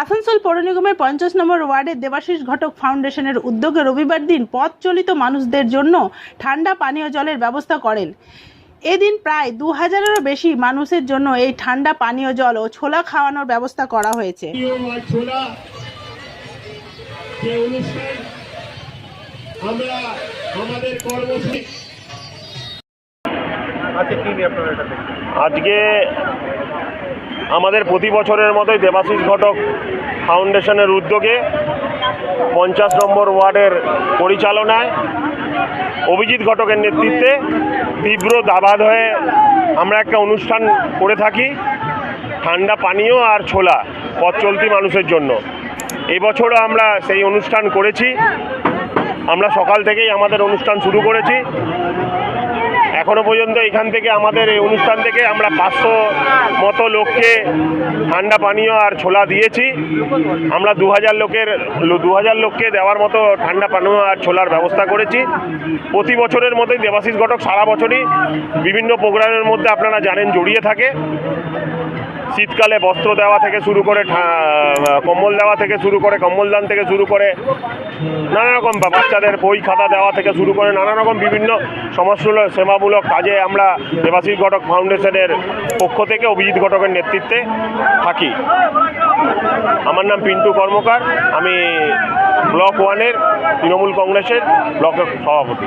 আসানসোল পৌর নিগমের পঞ্চাশ নম্বর ওয়ার্ডের দেবাশিস ঘটক ফাউন্ডেশনের উদ্যোগে রবিবার দিন পথ চলিত মানুষদের জন্য ঠান্ডা পানীয় জলের ব্যবস্থা করেন। এদিন প্রায় দু হাজারেরও বেশি মানুষের জন্য এই ঠান্ডা পানীয় জল ও ছোলা খাওয়ানোর ব্যবস্থা করা হয়েছে। আমরা আমাদের আজকে আমাদের প্রতি বছরের মতোই দেবাশিস ঘটক ফাউন্ডেশনের উদ্যোগে পঞ্চাশ নম্বর ওয়ার্ডের পরিচালনায় অভিজিৎ ঘটকের নেতৃত্বে তীব্র দাবাদ হয়ে আমরা একটা অনুষ্ঠান করে থাকি। ঠান্ডা পানীয় আর ছোলা, পথ চলতি মানুষের জন্য। এই বছরও আমরা সেই অনুষ্ঠান করেছি। আমরা সকাল থেকেই আমাদের অনুষ্ঠান শুরু করেছি। এখনও পর্যন্ত এখান থেকে আমাদের এই অনুষ্ঠান থেকে আমরা পাঁচশো মতো লোককে ঠান্ডা পানীয় আর ছোলা দিয়েছি। আমরা দু হাজার লোকের দু হাজার লোককে দেওয়ার মতো ঠান্ডা পানীয় আর ছোলার ব্যবস্থা করেছি। প্রতি বছরের মতোই দেবাশিস ঘটক সারা বছরই বিভিন্ন প্রোগ্রামের মধ্যে আপনারা জানেন জড়িয়ে থাকে। শীতকালে বস্ত্র দেওয়া থেকে শুরু করে কম্বল দেওয়া থেকে শুরু করে কম্বল দান থেকে শুরু করে নানা রকম বাচ্চাদের বই খাতা দেওয়া থেকে শুরু করে নানা রকম বিভিন্ন সমাজমূলক সেবামূলক কাজে আমরা দেবাশিস ঘটক ফাউন্ডেশনের পক্ষ থেকে অভিজিৎ ঘটকের নেতৃত্বে থাকি। আমার নাম পিন্টু কর্মকার, আমি ব্লক ওয়ানের তৃণমূল কংগ্রেসের ব্লকের সভাপতি।